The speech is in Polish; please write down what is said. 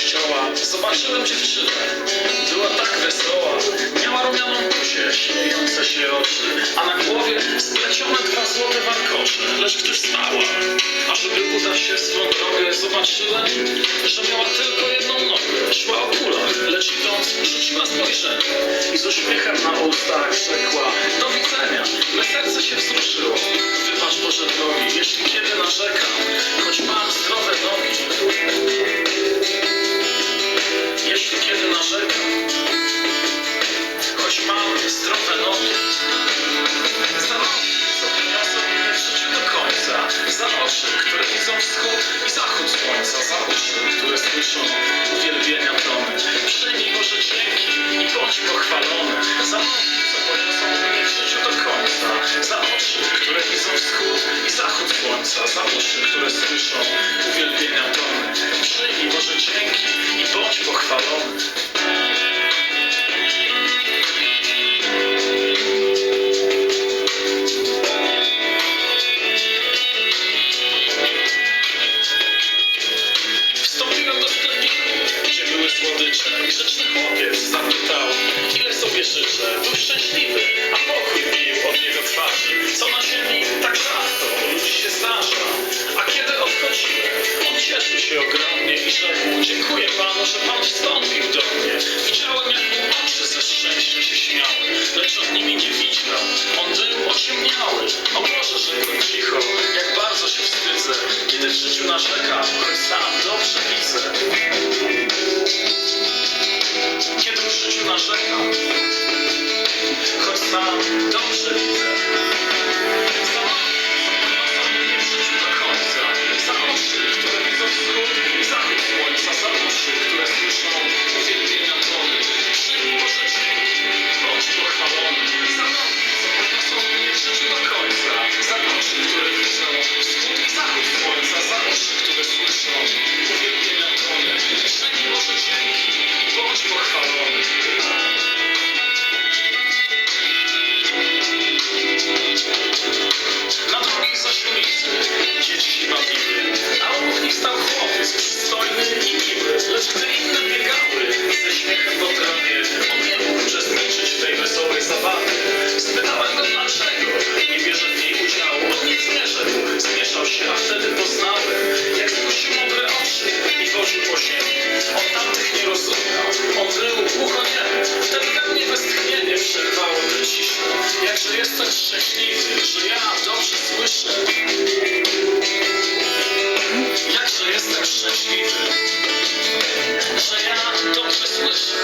kościoła. Zobaczyłem dziewczynę, była tak wesoła. Miała rumianą buzię, śmiejące się oczy A na głowie splecione dwa złote warkocze. Lecz gdy wstała, ażeby udać się w swą drogę Zobaczyłem, że miała tylko jedną nogę. Szła o kulach, lecz idąc rzuciła spojrzenie I z uśmiechem na ustach rzekła Do widzenia, me serce się wzruszyło. Wybacz Boże drogi, jeśli kiedy które słyszą uwielbienia tony. Przyjmij Boże dzięki i bądź pochwalony. Za nogi, co poniosą mnie w życiu do końca, za oczy, które widzą wschód i zachód słońca, za uszy, które słyszą Myślę, grzeczny chłopiec zapytał, ile sobie życzę, był szczęśliwy, a pokój mi narzekać Choć dobrze. Jakże jestem szczęśliwy, że ja dobrze słyszę.